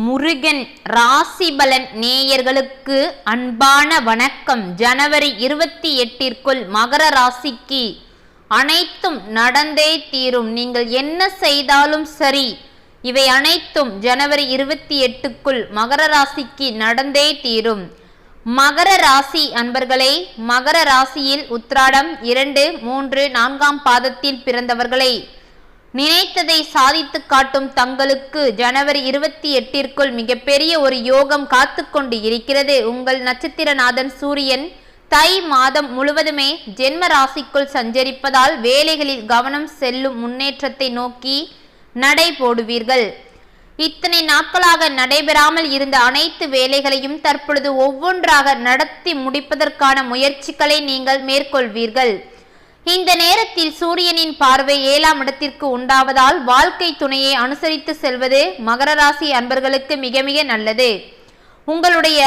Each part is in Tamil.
முருகன் ராசிபலன் நேயர்களுக்கு அன்பான வணக்கம். ஜனவரி இருபத்தி எட்டிற்குள் மகர ராசிக்கு அனைத்தும் நடந்தே தீரும். நீங்கள் என்ன செய்தாலும் சரி இவை அனைத்தும் ஜனவரி இருபத்தி எட்டுக்குள் மகர ராசிக்கு நடந்தே தீரும். மகர ராசி அன்பர்களே மகர ராசியில் உத்ராடம் இரண்டு மூன்று நான்காம் பாதத்தில் பிறந்தவர்களை நினைத்ததை சாதித்து காட்டும் தங்களுக்கு ஜனவரி இருபத்தி எட்டிற்குள் மிகப்பெரிய ஒரு யோகம் காத்து கொண்டு இருக்கிறது. உங்கள் நட்சத்திரநாதன் சூரியன் தை மாதம் முழுவதுமே ஜென்ம ராசிக்குள் சஞ்சரிப்பதால் வேலைகளில் கவனம் செல்லும் முன்னேற்றத்தை நோக்கி நடை போடுவீர்கள். இத்தனை நாட்களாக நடைபெறாமல் இருந்த அனைத்து வேலைகளையும் தற்பொழுது ஒவ்வொன்றாக நடத்தி முடிப்பதற்கான முயற்சிகளை நீங்கள் மேற்கொள்வீர்கள். இந்த நேரத்தில் சூரியனின் பார்வை ஏழாம் இடத்திற்கு உண்டாவதால் வாழ்க்கை துணையை அனுசரித்து செல்வது மகர ராசி அன்பர்களுக்கு மிக மிக நல்லது. உங்களுடைய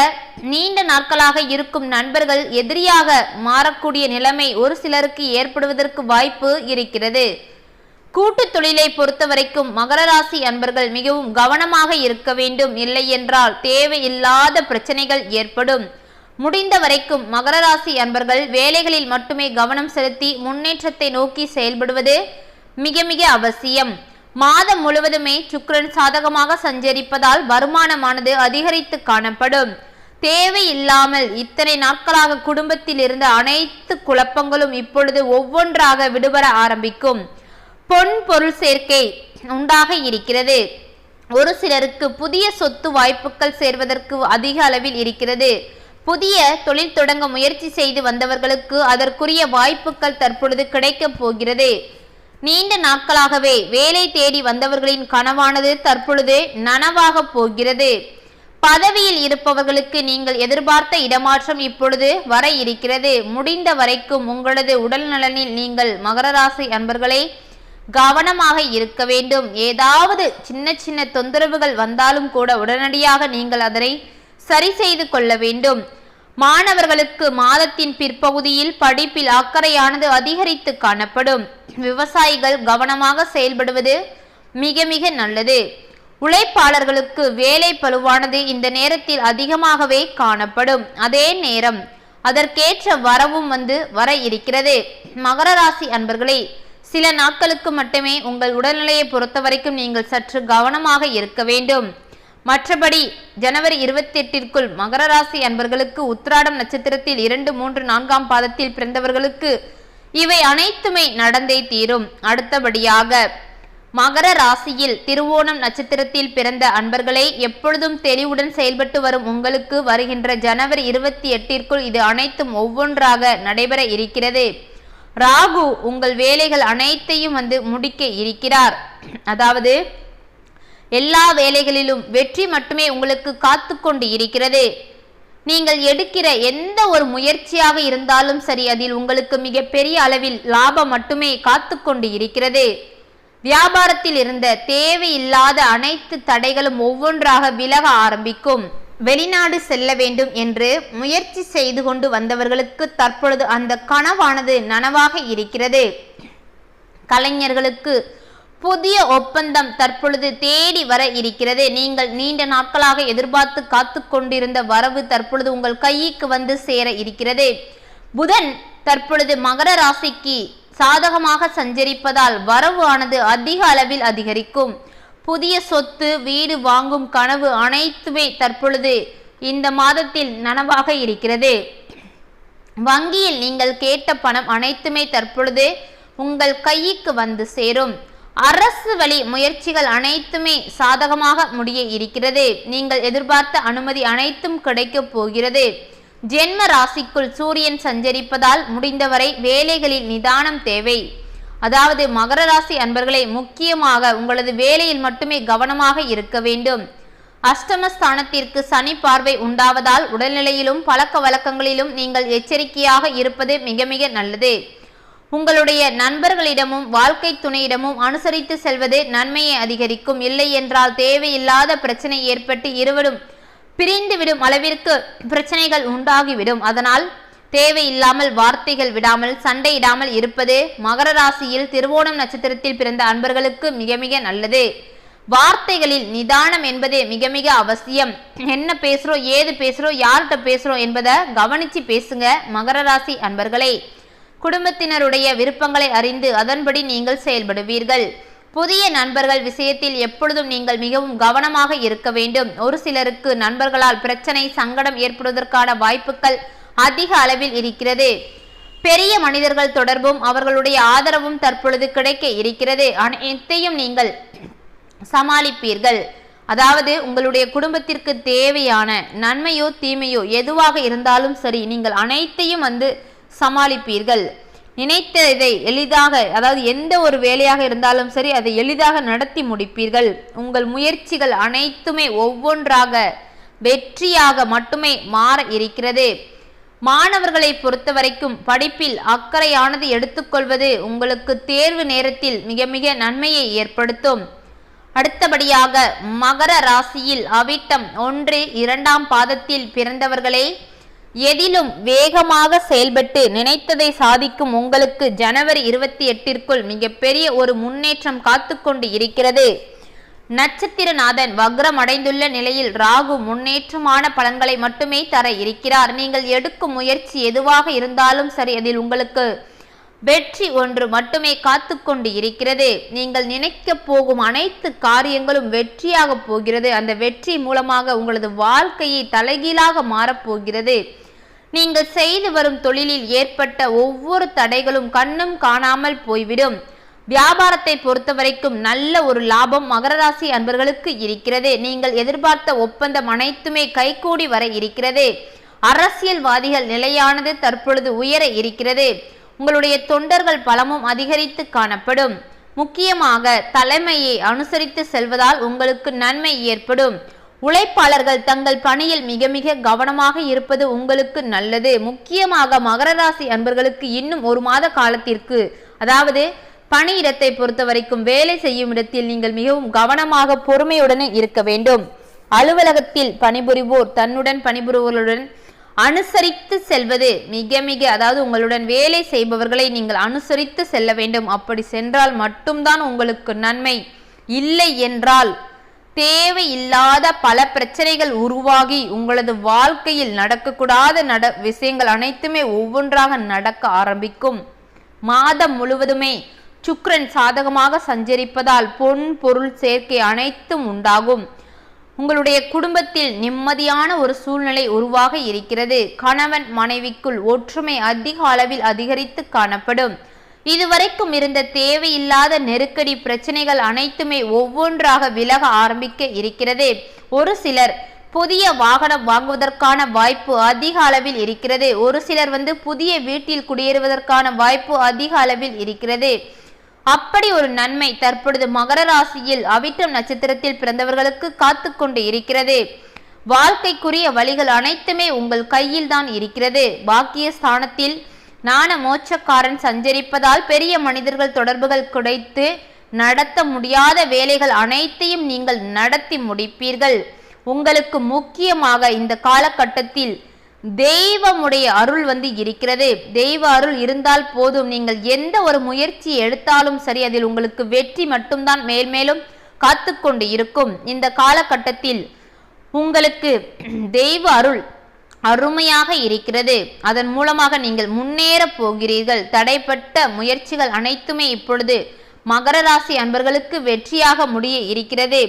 நீண்ட நாட்களாக இருக்கும் நண்பர்கள் எதிரியாக மாறக்கூடிய நிலைமை ஒரு சிலருக்கு ஏற்படுவதற்கு வாய்ப்பு இருக்கிறது. கூட்டு தொழிலை பொறுத்தவரைக்கும் மகர ராசி அன்பர்கள் மிகவும் கவனமாக இருக்க வேண்டும். இல்லை என்றால் தேவையில்லாத பிரச்சனைகள் ஏற்படும். முடிந்த வரைக்கும் மகர ராசி அன்பர்கள் வேலைகளில் மட்டுமே கவனம் செலுத்தி முன்னேற்றத்தை நோக்கி செயல்படுவது மிக மிக அவசியம். மாதம் முழுவதுமே சுக்கரன் சாதகமாக சஞ்சரிப்பதால் வருமானமானது அதிகரித்து காணப்படும். தேவையில்லாமல் இத்தனை நாட்களாக குடும்பத்தில் இருந்த அனைத்து குழப்பங்களும் இப்பொழுது ஒவ்வொன்றாக விடுபட ஆரம்பிக்கும். பொன் பொருள் சேர்க்கை உண்டாக இருக்கிறது. ஒரு சிலருக்கு புதிய சொத்து வாய்ப்புகள் சேர்வதற்கு அதிக அளவில் இருக்கிறது. புதிய தொழில் தொடங்க முயற்சி செய்து வந்தவர்களுக்கு அதற்குரிய வாய்ப்புகள் தற்பொழுது கிடைக்கப் போகிறது. நீண்ட நாட்களாகவே வேலை தேடி வந்தவர்களின் கனவானது தற்பொழுது நனவாக போகிறது. பதவியில் இருப்பவர்களுக்கு நீங்கள் எதிர்பார்த்த இடமாற்றம் இப்பொழுது வர இருக்கிறது. முடிந்த வரைக்கும் உங்களது உடல் நலனில் நீங்கள் மகர ராசி அன்பர்களே கவனமாக இருக்க வேண்டும். ஏதாவது சின்ன சின்ன தொந்தரவுகள் வந்தாலும் கூட உடனடியாக நீங்கள் அதனை சரி செய்து கொள்ள வேண்டும். மாணவர்களுக்கு மாதத்தின் பிற்பகுதியில் படிப்பில் அக்கறையானது அதிகரித்து காணப்படும். விவசாயிகள் கவனமாக செயல்படுவது மிக மிக நல்லது. உழைப்பாளர்களுக்கு வேலை பழுவானது இந்த நேரத்தில் அதிகமாகவே காணப்படும். அதே நேரம் அதற்கேற்ற வரவும் வந்து வர இருக்கிறது. மகர ராசி அன்பர்களே சில நாட்களுக்கு மட்டுமே உங்கள் உடல்நிலையை பொறுத்த வரைக்கும் நீங்கள் சற்று கவனமாக இருக்க வேண்டும். மற்றபடி ஜனவரி இருபத்தி எட்டிற்குள் மகர ராசி அன்பர்களுக்கு உத்ராடம் நட்சத்திரத்தில் இரண்டு மூன்று நான்காம் பாதத்தில் பிறந்தவர்களுக்கு இவை அனைத்துமே நடந்தே தீரும். அடுத்தபடியாக மகர ராசியில் திருவோணம் நட்சத்திரத்தில் பிறந்த அன்பர்களே எப்பொழுதும் தெளிவுடன் செயல்பட்டு வரும் உங்களுக்கு வருகின்ற ஜனவரி இருபத்தி எட்டிற்குள் இது அனைத்தும் ஒவ்வொன்றாக நடைபெற இருக்கிறது. ராகு உங்கள் வேலைகள் அனைத்தையும் வந்து முடிக்க இருக்கிறார். அதாவது எல்லா வேலைகளிலும் வெற்றி மட்டுமே உங்களுக்கு காத்து கொண்டு இருக்கிறது. நீங்கள் எடுக்கிற எந்த ஒரு முயற்சியாக இருந்தாலும் சரி அதில் உங்களுக்கு மிகப்பெரிய அளவில் லாபம் மட்டுமே காத்து கொண்டு இருக்கிறது. வியாபாரத்தில் இருந்த தேவையில்லாத அனைத்து தடைகளும் ஒவ்வொன்றாக விலக ஆரம்பிக்கும். வெளிநாடு செல்ல வேண்டும் என்று முயற்சி செய்து கொண்டு வந்தவர்களுக்கு தற்பொழுது அந்த கனவானது நனவாக இருக்கிறது. கலைஞர்களுக்கு புதிய ஒப்பந்தம் தற்பொழுது தேடி வர இருக்கிறது. நீங்கள் நீண்ட நாட்களாக எதிர்பார்த்து காத்து கொண்டிருந்த வரவு தற்பொழுது உங்கள் கைக்கு வந்து சேர இருக்கிறது. புதன் தற்பொழுது மகர ராசிக்கு சாதகமாக சஞ்சரிப்பதால் வரவு ஆனது அதிக அளவில் அதிகரிக்கும். புதிய சொத்து வீடு வாங்கும் கனவு அனைத்துமே தற்பொழுது இந்த மாதத்தில் நனவாக இருக்கிறது. வங்கியில் நீங்கள் கேட்ட பணம் அனைத்துமே தற்பொழுது உங்கள் கைக்கு வந்து சேரும். அரசு வழி முயற்சிகள் அனைத்துமே சாதகமாக முடிய இருக்கிறது. நீங்கள் எதிர்பார்த்த அனுமதி அனைத்தும் கிடைக்கப் போகிறது. ஜென்ம ராசிக்குள் சூரியன் சஞ்சரிப்பதால் முடிந்தவரை வேலைகளில் நிதானம் தேவை. அதாவது மகர ராசி அன்பர்களை முக்கியமாக உங்களது வேலையில் மட்டுமே கவனமாக இருக்க வேண்டும். அஷ்டமஸ்தானத்திற்கு சனி பார்வை உண்டாவதால் உடல்நிலையிலும் பழக்க வழக்கங்களிலும் நீங்கள் எச்சரிக்கையாக இருப்பது மிக மிக நல்லது. உங்களுடைய நண்பர்களிடமும் வாழ்க்கை துணையிடமும் அனுசரித்து செல்வது நன்மையை அதிகரிக்கும். இல்லை என்றால் தேவையில்லாத பிரச்சனை ஏற்பட்டு இருவரும் பிரிந்துவிடும் அளவிற்கு பிரச்சனைகள் உண்டாகிவிடும். அதனால் தேவையில்லாமல் வார்த்தைகள் விடாமல் சண்டையிடாமல் இருப்பது மகர ராசியில் திருவோணம் நட்சத்திரத்தில் பிறந்த அன்பர்களுக்கு மிக மிக நல்லது. வார்த்தைகளில் நிதானம் என்பதே மிக மிக அவசியம். என்ன பேசுறோம் ஏது பேசுறோம் யார்கிட்ட பேசுறோம் என்பதை கவனிச்சு பேசுங்க மகர ராசி அன்பர்களே. குடும்பத்தினருடைய விருப்பங்களை அறிந்து அதன்படி நீங்கள் செயல்படுவீர்கள். புதிய நண்பர்கள் விஷயத்தில் எப்பொழுதும் நீங்கள் மிகவும் கவனமாக இருக்க வேண்டும். ஒரு சிலருக்கு நண்பர்களால் பிரச்சனை சங்கடம் ஏற்படுவதற்கான வாய்ப்புகள் அதிக அளவில் இருக்கிறது. பெரிய மனிதர்கள் தொடர்பும் அவர்களுடைய ஆதரவும் தற்பொழுது கிடைக்க இருக்கிறது. அனைத்தையும் நீங்கள் சமாளிப்பீர்கள். அதாவது உங்களுடைய குடும்பத்திற்கு தேவையான நன்மையோ தீமையோ எதுவாக இருந்தாலும் சரி நீங்கள் அனைத்தையும் வந்து சமாளிப்பீர்கள். நினைத்ததை எளிதாக அதாவது எந்த ஒரு வேலையாக இருந்தாலும் சரி அதை எளிதாக நடத்தி முடிப்பீர்கள். உங்கள் முயற்சிகள் அனைத்துமே ஒவ்வொன்றாக வெற்றியாக மட்டுமே மாற இருக்கிறது. மாணவர்களை பொறுத்தவரைக்கும் படிப்பில் அக்கறையானது எடுத்துக்கொள்வது உங்களுக்கு தேர்வு நேரத்தில் மிக மிக நன்மையை ஏற்படுத்தும். அடுத்தபடியாக மகர ராசியில் அவிட்டம் ஒன்று இரண்டாம் பாதத்தில் பிறந்தவர்களே எதிலும் வேகமாக செயல்பட்டு நினைத்ததை சாதிக்கும் உங்களுக்கு ஜனவரி இருபத்தி எட்டிற்குள் மிகப்பெரிய ஒரு முன்னேற்றம் காத்துக்கொண்டு இருக்கிறது. நட்சத்திரநாதன் வக்ரம் அடைந்துள்ள நிலையில் ராகு முன்னேற்றமான பலன்களை மட்டுமே தர இருக்கிறார். நீங்கள் எடுக்கும் முயற்சி எதுவாக இருந்தாலும் சரி அதில் உங்களுக்கு வெற்றி ஒன்று மட்டுமே காத்து கொண்டு இருக்கிறது. நீங்கள் நினைக்க போகும் அனைத்து காரியங்களும் வெற்றியாக போகிறது. அந்த வெற்றி மூலமாக உங்களது வாழ்க்கையை தலைகீழாக மாறப்போகிறது நீங்கள் செய்து வரும் தொழிலில் ஏற்பட்ட ஒவ்வொரு தடைகளும் கண்ணும் காணாமல் போய்விடும். வியாபாரத்தை பொறுத்தவரைக்கும் நல்ல ஒரு லாபம் மகர ராசி அன்பர்களுக்கு இருக்கிறது. நீங்கள் எதிர்பார்த்த ஒப்பந்தம் அனைத்துமே கைகூடி வர இருக்கிறது. அரசியல்வாதிகள் நிலையானது தற்பொழுது உயர இருக்கிறது. உங்களுடைய தொண்டர்கள் பலமும் அதிகரித்து காணப்படும். முக்கியமாக தலைமையை அனுசரித்து செல்வதால் உங்களுக்கு நன்மை ஏற்படும். உழைப்பாளர்கள் தங்கள் பணியில் மிக மிக கவனமாக இருப்பது உங்களுக்கு நல்லது. முக்கியமாக மகர ராசி அன்பர்களுக்கு இன்னும் ஒரு மாத காலத்திற்கு அதாவது பணியிடத்தை பொறுத்த வரைக்கும் வேலை செய்யும் இடத்தில் நீங்கள் மிகவும் கவனமாக பொறுமையுடன் இருக்க வேண்டும். அலுவலகத்தில் பணிபுரிவோர் தன்னுடன் பணிபுரிவோருடன் அனுசரித்து செல்வது மிக மிக அதாவது உங்களுடன் வேலை செய்பவர்களை நீங்கள் அனுசரித்து செல்ல வேண்டும். அப்படி சென்றால் மட்டும்தான் உங்களுக்கு நன்மை. இல்லை என்றால் தேவையில்லாத பல பிரச்சனைகள் உருவாகி உங்களது வாழ்க்கையில் நடக்கக்கூடாத நட விஷயங்கள் அனைத்துமே ஒவ்வொன்றாக நடக்க ஆரம்பிக்கும். மாதம் முழுவதுமே சுக்ரன் சாதகமாக சஞ்சரிப்பதால் பொன் பொருள் சேர்க்கை அனைத்தும் உண்டாகும். உங்களுடைய குடும்பத்தில் நிம்மதியான ஒரு சூழ்நிலை உருவாக இருக்கிறது. கணவன் மனைவிக்குள் ஒற்றுமை அதிக அளவில் அதிகரித்து காணப்படும். இதுவரைக்கும் இருந்த தேவையில்லாத நெருக்கடி பிரச்சனைகள் அனைத்துமே ஒவ்வொன்றாக விலக ஆரம்பிக்க இருக்கிறது. ஒரு சிலர் புதிய வாகனம் வாங்குவதற்கான வாய்ப்பு அதிக அளவில் இருக்கிறது. ஒரு சிலர் வந்து புதிய வீட்டில் குடியேறுவதற்கான வாய்ப்பு அதிக அளவில் இருக்கிறது. அப்படி ஒரு நன்மை தற்பொழுது மகர ராசியில் அவிட்டம் நட்சத்திரத்தில் பிறந்தவர்களுக்கு காத்து கொண்டு இருக்கிறது. வாழ்க்கைக்குரிய வழிகள் அனைத்துமே உங்கள் கையில் தான் இருக்கிறது. பாக்கிய ஸ்தானத்தில் ஞான மோட்சக்காரன் சஞ்சரிப்பதால் பெரிய மனிதர்கள் தொடர்புகள் குடைத்து நடத்த முடியாத வேலைகள் அனைத்தையும் நீங்கள் நடத்தி முடிப்பீர்கள். உங்களுக்கு முக்கியமாக இந்த காலகட்டத்தில் தெய்வமுடைய அருள் வந்து இருக்கிறது. தெய்வ அருள் இருந்தால் போதும். நீங்கள் எந்த ஒரு முயற்சி எடுத்தாலும் சரி அதில் உங்களுக்கு வெற்றி மட்டும்தான் மேல்மேலும் காத்து கொண்டு இருக்கும். இந்த காலகட்டத்தில் உங்களுக்கு தெய்வ அருள் அருமையாக இருக்கிறது. அதன் மூலமாக நீங்கள் முன்னேற போகிறீர்கள். தடைப்பட்ட முயற்சிகள் அனைத்துமே இப்பொழுது மகர ராசி அன்பர்களுக்கு வெற்றியாக முடிய இருக்கிறது.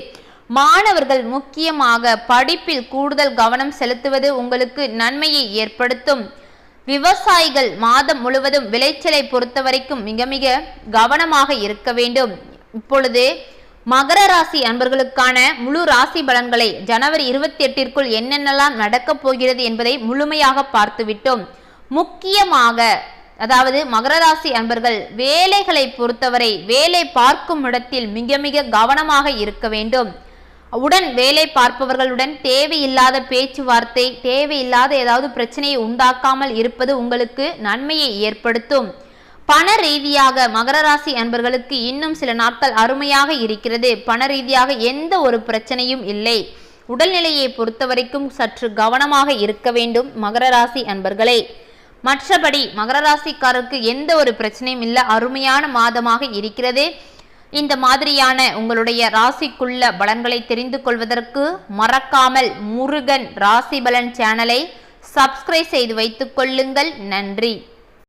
மாணவர்கள் முக்கியமாக படிப்பில் கூடுதல் கவனம் செலுத்துவது உங்களுக்கு நன்மையை ஏற்படுத்தும். விவசாயிகள் மாதம் முழுவதும் விளைச்சலை பொறுத்தவரைக்கும் மிக மிக கவனமாக இருக்க வேண்டும். இப்பொழுது மகர ராசி அன்பர்களுக்கான முழு ராசி பலன்களை ஜனவரி இருபத்தி எட்டிற்குள் என்னென்னலாம் நடக்கப் போகிறது என்பதை முழுமையாக பார்த்துவிட்டோம். முக்கியமாக அதாவது மகர ராசி அன்பர்கள் வேலைகளை பொறுத்தவரை வேலை பார்க்கும் இடத்தில் மிக மிக கவனமாக இருக்க வேண்டும். உடன் வேலை பார்ப்பவர்களுடன் தேவையில்லாத பேச்சுவார்த்தை தேவையில்லாத ஏதாவது பிரச்சனையை உண்டாக்காமல் இருப்பது உங்களுக்கு நன்மையை ஏற்படுத்தும். பண ரீதியாக மகர ராசி அன்பர்களுக்கு இன்னும் சில நாட்கள் அருமையாக இருக்கிறது. பண ரீதியாக எந்த ஒரு பிரச்சனையும் இல்லை. உடல்நிலையை பொறுத்தவரைக்கும் சற்று கவனமாக இருக்க வேண்டும் மகர ராசி அன்பர்களே. மற்றபடி மகர ராசிக்காரருக்கு எந்த ஒரு பிரச்சனையும் இல்லை. அருமையான மாதமாக இருக்கிறது. இந்த மாதிரியான உங்களுடைய ராசிக்குள்ள பலன்களை தெரிந்து கொள்வதற்கு மறக்காமல் முருகன் ராசி பலன் சேனலை சப்ஸ்கிரைப் செய்து வைத்துக் கொள்ளுங்கள். நன்றி.